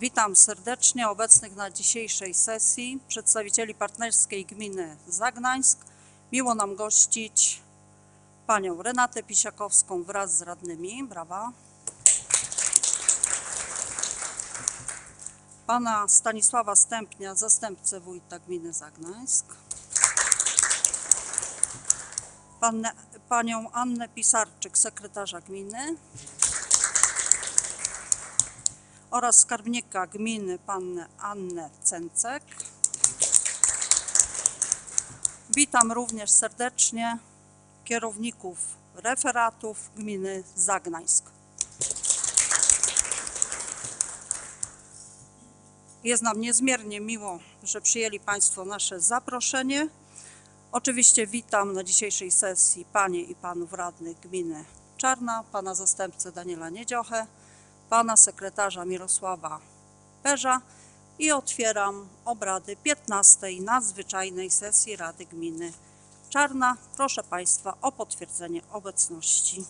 Witam serdecznie obecnych na dzisiejszej sesji przedstawicieli partnerskiej gminy Zagnańsk. Miło nam gościć panią Renatę Pisiakowską wraz z radnymi. Brawa. Pana Stanisława Stępnia, zastępcę wójta gminy Zagnańsk. Panią Annę Pisarczyk, sekretarza gminy oraz skarbnika gminy pannę Annę Cencek. Witam również serdecznie kierowników referatów gminy Zagnańsk. Jest nam niezmiernie miło, że przyjęli Państwo nasze zaproszenie. Oczywiście witam na dzisiejszej sesji Panie i Panów Radnych Gminy Czarna, Pana zastępcę Daniela Niedziochę, Pana sekretarza Mirosława Perza i otwieram obrady 15. nadzwyczajnej sesji Rady Gminy Czarna. Proszę Państwa o potwierdzenie obecności.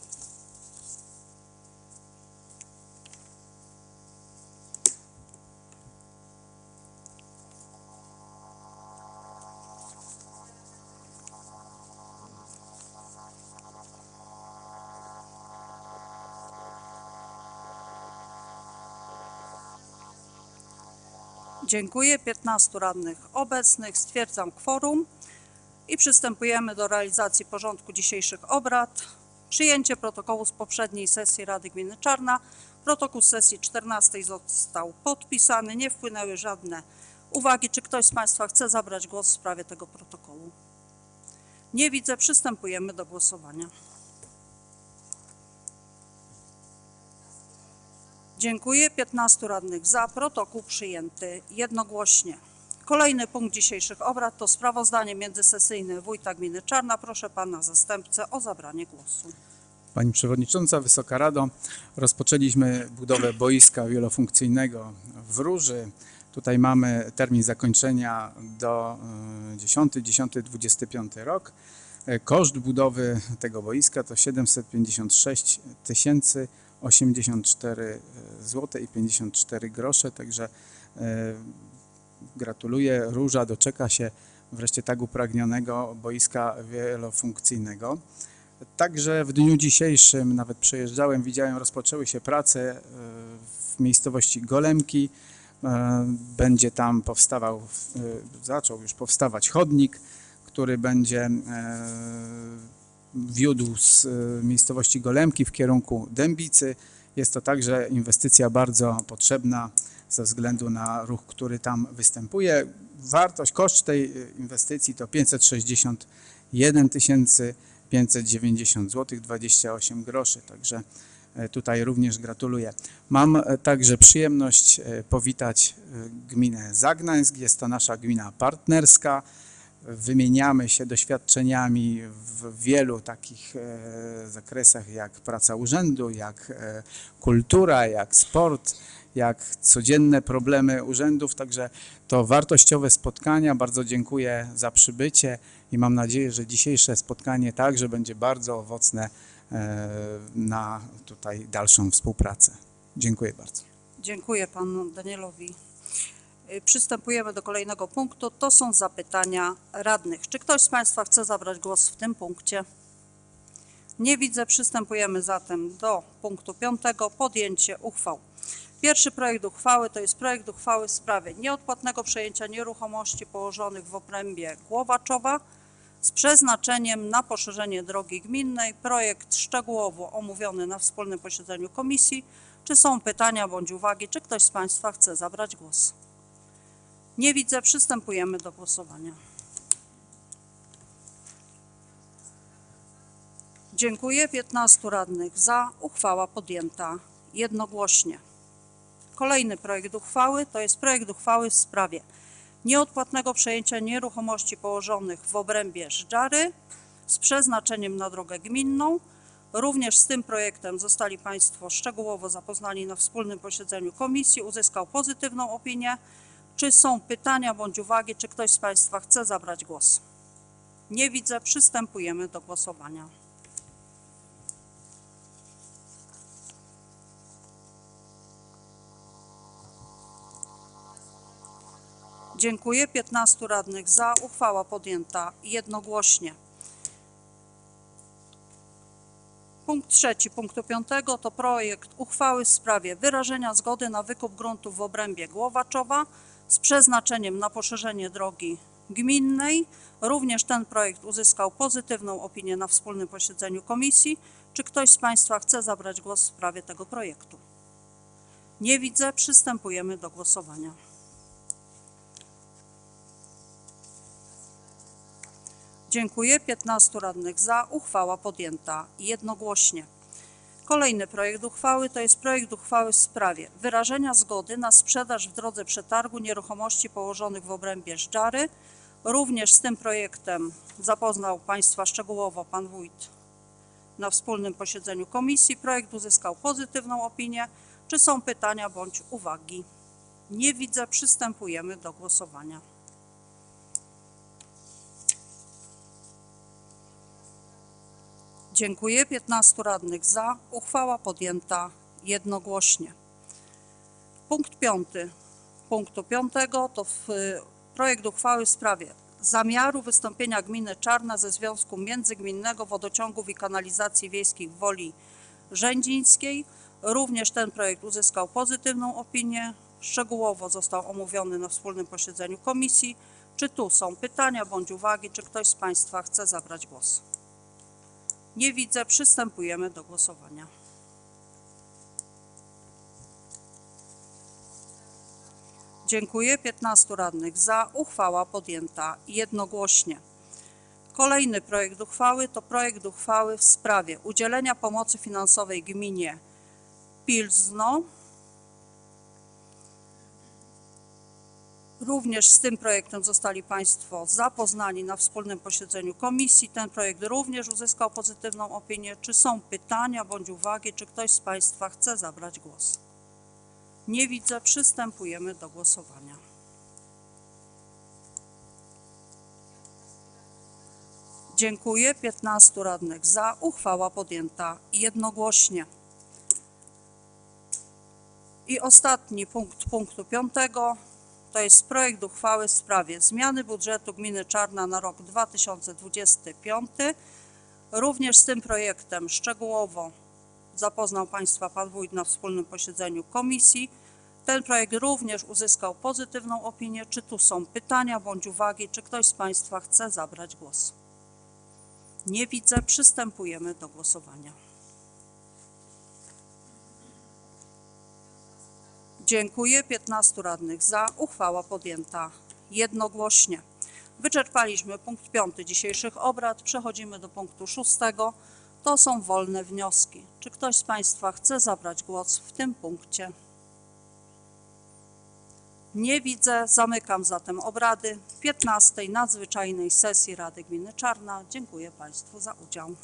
Dziękuję. 15 radnych obecnych. Stwierdzam kworum i przystępujemy do realizacji porządku dzisiejszych obrad. Przyjęcie protokołu z poprzedniej sesji Rady Gminy Czarna. Protokół z sesji 14 został podpisany. Nie wpłynęły żadne uwagi. Czy ktoś z Państwa chce zabrać głos w sprawie tego protokołu? Nie widzę. Przystępujemy do głosowania. Dziękuję. 15 radnych za. Protokół przyjęty jednogłośnie. Kolejny punkt dzisiejszych obrad to sprawozdanie międzysesyjne wójta gminy Czarna. Proszę pana zastępcę o zabranie głosu. Pani Przewodnicząca, Wysoka Rado, rozpoczęliśmy budowę boiska wielofunkcyjnego w Róży. Tutaj mamy termin zakończenia do e, 10, 10, 25 rok. E, Koszt budowy tego boiska to 756 tysięcy 84 zł i 54 grosze, także e, gratuluję. Róża doczeka się wreszcie tak upragnionego boiska wielofunkcyjnego. Także w dniu dzisiejszym, nawet przejeżdżałem, widziałem, rozpoczęły się prace e, w miejscowości Golemki. E, Będzie tam powstawał, e, zaczął już powstawać chodnik, który będzie e, wiódł z e, miejscowości Golemki w kierunku Dębicy. Jest to także inwestycja bardzo potrzebna ze względu na ruch, który tam występuje. Wartość, koszt tej e, inwestycji to 561 tysięcy 590 zł 28 groszy, także e, tutaj również gratuluję. Mam także przyjemność powitać gminę Zagnańsk. Jest to nasza gmina partnerska. Wymieniamy się doświadczeniami w wielu takich e, zakresach jak praca urzędu, jak e, kultura, jak sport, jak codzienne problemy urzędów, także to wartościowe spotkania. Bardzo dziękuję za przybycie i mam nadzieję, że dzisiejsze spotkanie także będzie bardzo owocne e, na tutaj dalszą współpracę. Dziękuję bardzo. Dziękuję panu Danielowi. Y, Przystępujemy do kolejnego punktu. To są zapytania radnych. Czy ktoś z Państwa chce zabrać głos w tym punkcie? Nie widzę. Przystępujemy zatem do punktu piątego. Podjęcie uchwał. Pierwszy projekt uchwały to jest projekt uchwały w sprawie nieodpłatnego przejęcia nieruchomości położonych w obrębie Głowaczowa z przeznaczeniem na poszerzenie drogi gminnej. Projekt szczegółowo omówiony na wspólnym posiedzeniu komisji. Czy są pytania bądź uwagi? Czy ktoś z Państwa chce zabrać głos? Nie widzę. Przystępujemy do głosowania. Dziękuję. 15 radnych za. Uchwała podjęta jednogłośnie. Kolejny projekt uchwały to jest projekt uchwały w sprawie nieodpłatnego przejęcia nieruchomości położonych w obrębie Żdżary z przeznaczeniem na drogę gminną. Również z tym projektem zostali Państwo szczegółowo zapoznani na wspólnym posiedzeniu komisji. Uzyskał pozytywną opinię. Czy są pytania bądź uwagi? Czy ktoś z Państwa chce zabrać głos? Nie widzę. Przystępujemy do głosowania. Dziękuję. 15 radnych za. Uchwała podjęta jednogłośnie. Punkt trzeci punktu piątego to projekt uchwały w sprawie wyrażenia zgody na wykup gruntów w obrębie Głowaczowa z przeznaczeniem na poszerzenie drogi gminnej. Również ten projekt uzyskał pozytywną opinię na wspólnym posiedzeniu komisji. Czy ktoś z Państwa chce zabrać głos w sprawie tego projektu? Nie widzę. Przystępujemy do głosowania. Dziękuję. 15 radnych za. Uchwała podjęta jednogłośnie. Kolejny projekt uchwały to jest projekt uchwały w sprawie wyrażenia zgody na sprzedaż w drodze przetargu nieruchomości położonych w obrębie Żdżary. Również z tym projektem zapoznał Państwa szczegółowo Pan Wójt na wspólnym posiedzeniu komisji. Projekt uzyskał pozytywną opinię. Czy są pytania bądź uwagi? Nie widzę. Przystępujemy do głosowania. Dziękuję. 15 radnych za. Uchwała podjęta jednogłośnie. Punkt piąty. Punktu piątego to w, y, projekt uchwały w sprawie zamiaru wystąpienia gminy Czarna ze Związku Międzygminnego Wodociągów i Kanalizacji Wiejskich Woli Rzędzińskiej. Również ten projekt uzyskał pozytywną opinię. Szczegółowo został omówiony na wspólnym posiedzeniu komisji. Czy tu są pytania bądź uwagi? Czy ktoś z Państwa chce zabrać głos? Nie widzę. Przystępujemy do głosowania. Dziękuję. 15 radnych za. Uchwała podjęta jednogłośnie. Kolejny projekt uchwały to projekt uchwały w sprawie udzielenia pomocy finansowej gminie Pilzno. Również z tym projektem zostali Państwo zapoznani na wspólnym posiedzeniu komisji. Ten projekt również uzyskał pozytywną opinię. Czy są pytania bądź uwagi? Czy ktoś z Państwa chce zabrać głos? Nie widzę. Przystępujemy do głosowania. Dziękuję. 15 radnych za. Uchwała podjęta jednogłośnie. I ostatni punkt punktu piątego to jest projekt uchwały w sprawie zmiany budżetu gminy Czarna na rok 2025. Również z tym projektem szczegółowo zapoznał Państwa Pan Wójt na wspólnym posiedzeniu komisji. Ten projekt również uzyskał pozytywną opinię. Czy tu są pytania bądź uwagi? Czy ktoś z Państwa chce zabrać głos? Nie widzę. Przystępujemy do głosowania. Dziękuję. 15 radnych za. Uchwała podjęta jednogłośnie. Wyczerpaliśmy punkt piąty dzisiejszych obrad. Przechodzimy do punktu szóstego. To są wolne wnioski. Czy ktoś z Państwa chce zabrać głos w tym punkcie? Nie widzę. Zamykam zatem obrady 15 nadzwyczajnej sesji Rady Gminy Czarna. Dziękuję Państwu za udział.